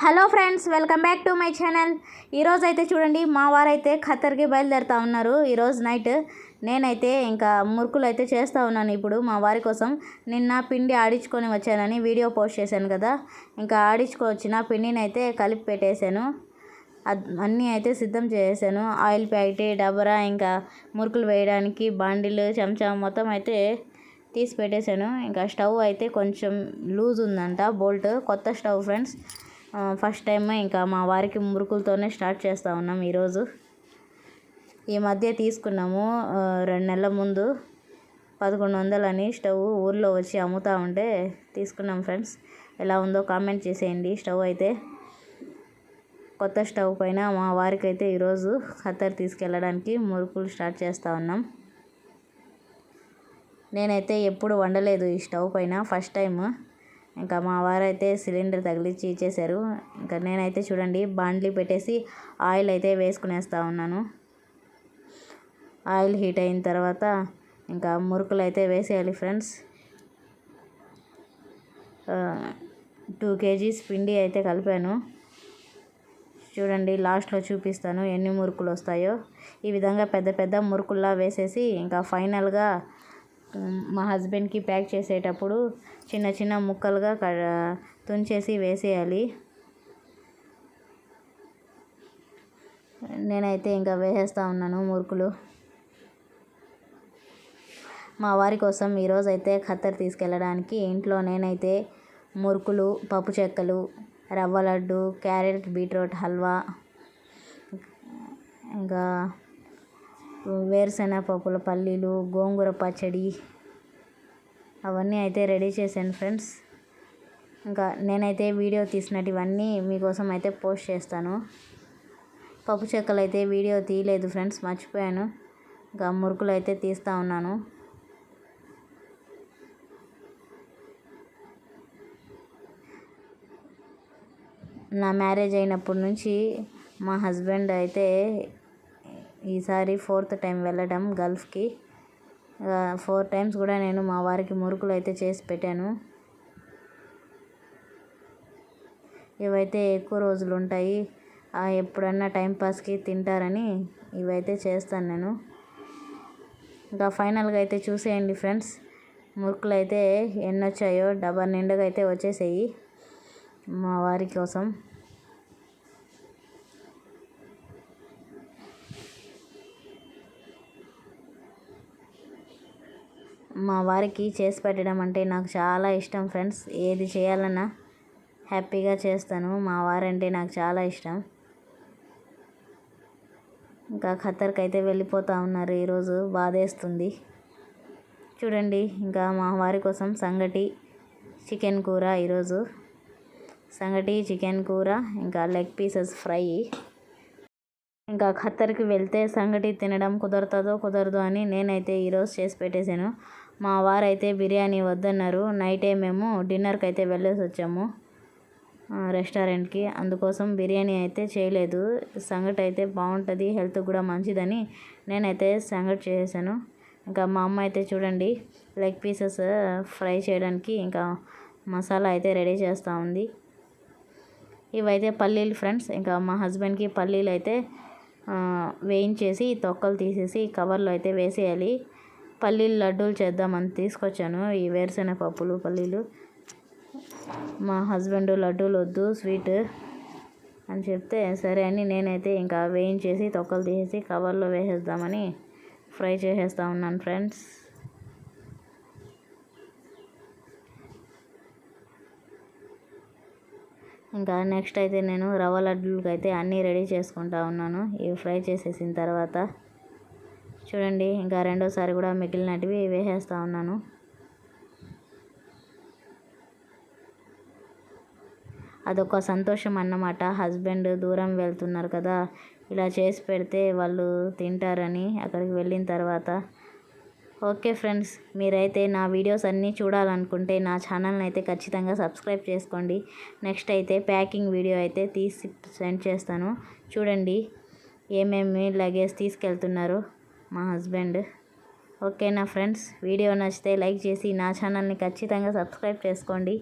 Hello friends welcome back to my channel. ఈరోజు అయితే చూడండి మా వారైతే ఖత్తర్కి బయలుదేరుతా ఉన్నారు. ఈరోజు నైట్ నేనైతే ఇంకా మురుకులు అయితే చేస్తూ ఉన్నాను ఇప్పుడు మా వారి కోసం. నిన్న పిండి ఆడించుకొని వచ్చానని వీడియో పోస్ట్ చేశాను కదా. ఇంకా ఆడించుకొచ్చిన పిండిని అయితే కలిపి పెట్టేశాను. అద్- అన్నీ అయితే సిద్ధం చేశాను ఆయిల్ ప్యాకెట్ డబరా ఇంకా మురుకులు వేయడానికి బాండిల్ చెంచా మొత్తం అయితే తీసి పెట్టేశాను. ఇంకా స్టవ్ అయితే కొంచెం లూజ్ ఉందంట బోల్ట్ కొత్త స్టవ్ ఫ్రెండ్స్. ఫస్ట్ టైం ఇంకా మా వారికి మురుకులతోనే స్టార్ట్ చేస్తూ ఉన్నాం ఈరోజు. ఈ మధ్య తీసుకున్నాము రెండు నెలల ముందు పదకొండు వందలని స్టవ్ ఊర్లో వచ్చి అమ్ముతూ ఉంటే తీసుకున్నాం ఫ్రెండ్స్ ఎలా ఉందో కామెంట్ చేసేయండి స్టవ్ అయితే. కొత్త స్టవ్ పైన మా వారికి అయితే ఈరోజు ఖత్తర్ తీసుకెళ్ళడానికి మురుకులు స్టార్ట్ చేస్తూ ఉన్నాం. నేనైతే ఎప్పుడు వండలేదు ఈ స్టవ్ పైన ఫస్ట్ టైం ఇంకా మా వారైతే సిలిండర్ తగిలించి ఇచ్చేశారు. ఇంకా నేనైతే చూడండి బాండ్లీ పెట్టేసి ఆయిల్ అయితే వేసుకునేస్తా ఉన్నాను. ఆయిల్ హీట్ అయిన తర్వాత ఇంకా మురుకులు అయితే వేసేయాలి ఫ్రెండ్స్. టూ కేజీస్ పిండి అయితే కలిపాను. చూడండి లాస్ట్లో చూపిస్తాను ఎన్ని మురుకులు వస్తాయో. ఈ విధంగా పెద్ద పెద్ద మురుకుల్లా వేసేసి ఇంకా ఫైనల్గా మా హస్బెండ్కి ప్యాక్ చేసేటప్పుడు చిన్న చిన్న ముక్కలుగా క- తుంచేసి వేసేయాలి. నేనైతే ఇంకా వేసేస్తూ ఉన్నాను మురుకులు. మా వారి కోసం ఈరోజు అయితే ఖత్తర్ తీసుకెళ్ళడానికి ఇంట్లో నేనైతే మురుకులు పప్పు చెక్కలు రవ్వ లడ్డు క్యారెట్ బీట్రూట్ హల్వా ఇంకా వేరుశెనగ పప్పుల పల్లీలు గోంగూర పచ్చడి అవన్నీ అయితే రెడీ చేశాను ఫ్రెండ్స్. ఇంకా నేనైతే వీడియో తీసినట్టు ఇవన్నీ మీకోసం అయితే పోస్ట్ చేస్తాను. పప్పు చెక్కలు అయితే వీడియో తీయలేదు ఫ్రెండ్స్ మర్చిపోయాను. ఇంకా మురుకులు అయితే తీస్తూ ఉన్నాను. నా మ్యారేజ్ అయినప్పటి నుంచి మా హస్బెండ్ అయితే ఈసారి ఫోర్త్ టైం వెళ్ళడం గల్ఫ్కి. ఫోర్ టైమ్స్ కూడా నేను మా వారికి మురుకులు అయితే చేసి పెట్టాను. ఇవైతే ఎక్కువ రోజులు ఉంటాయి. ఎప్పుడన్నా టైంపాస్కి తింటారని ఇవైతే చేస్తాను నేను. ఇంకా ఫైనల్గా అయితే చూసేయండి ఫ్రెండ్స్ మురుకులు అయితే ఎన్ని వచ్చాయో డబ్బా నిండుగా అయితే వచ్చేసాయి మా వారి కోసం. మా వారికి చేసి పెట్టడం అంటే నాకు చాలా ఇష్టం ఫ్రెండ్స్. ఏది చేయాలన్నా హ్యాపీగా చేస్తాను. మా వారంటే నాకు చాలా ఇష్టం. ఇంకా ఖత్తర్కి అయితే వెళ్ళిపోతూ ఉన్నారు. ఈరోజు బాధేస్తుంది. చూడండి ఇంకా మా వారి కోసం సంగటి చికెన్ కూర ఈరోజు. సంగటి చికెన్ కూర ఇంకా లెగ్ పీసెస్ ఫ్రై. ఇంకా ఖత్తర్కి వెళ్తే సంగటి తినడం కుదరతుందో కుదరదు అని నేనైతే ఈరోజు చేసి పెట్టేశాను. మా వారైతే బిర్యానీ వద్దన్నారు. నైటే మేము డిన్నర్కి అయితే వెళ్ళేసి వచ్చాము రెస్టారెంట్కి. అందుకోసం బిర్యానీ అయితే చేయలేదు. సంగటి అయితే బాగుంటుంది హెల్త్ కూడా మంచిదని నేనైతే సంగటి చేశాను ఇంకా మా అమ్మ అయితే చూడండి లెగ్ పీసెస్ ఫ్రై చేయడానికి ఇంకా మసాలా అయితే రెడీ చేస్తూ ఉంది. ఇవైతే పల్లీలు ఫ్రెండ్స్ ఇంకా మా హస్బెండ్కి పల్లీలు అయితే వేయించేసి తొక్కలు తీసేసి కవర్లో అయితే వేసేయాలి. పల్లీలు లడ్డూలు చేద్దామని తీసుకొచ్చాను. ఈ వేరుశెనగ పప్పులు పల్లీలు. మా హస్బెండ్ లడ్డూలు వద్దు స్వీట్ అని చెప్తే సరే అని నేనైతే ఇంకా వేయించేసి తొక్కలు తీసేసి కవర్లో వేసేద్దామని ఫ్రై చేసేస్తా ఉన్నాను ఫ్రెండ్స్. ఇంకా నెక్స్ట్ అయితే నేను రవ్వ లడ్డూలకి అయితే అన్నీ రెడీ చేసుకుంటా ఉన్నాను. ఇవి ఫ్రై చేసేసిన తర్వాత చూడండి ఇంకా రెండోసారి కూడా మిగిలినటివి వేసేస్తూ ఉన్నాను. అదొక సంతోషం అన్నమాట. హస్బెండ్ దూరం వెళ్తున్నారు కదా ఇలా చేసి పెడితే వాళ్ళు తింటారని అక్కడికి వెళ్ళిన తర్వాత. ఓకే ఫ్రెండ్స్ మీరైతే నా వీడియోస్ అన్నీ చూడాలనుకుంటే నా ఛానల్ని అయితే ఖచ్చితంగా సబ్స్క్రైబ్ చేసుకోండి. నెక్స్ట్ అయితే ప్యాకింగ్ వీడియో అయితే తీసి సెండ్ చేస్తాను. చూడండి ఏమేమి లగేజ్ తీసుకెళ్తున్నారు. మా హస్బెండ్. ఓకేనా ఫ్రెండ్స్? వీడియో నచ్చితే లైక్ చేసి నా ఛానల్ని ఖచ్చితంగా సబ్స్క్రైబ్ చేసుకోండి.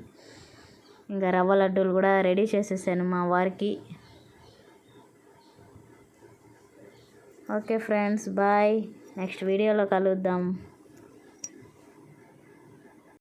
ఇంకా రవ్వ లడ్డూలు కూడా రెడీ చేసేసాను మా వారికి. Okay friends bye. నెక్స్ట్ వీడియోలో కలుద్దాం.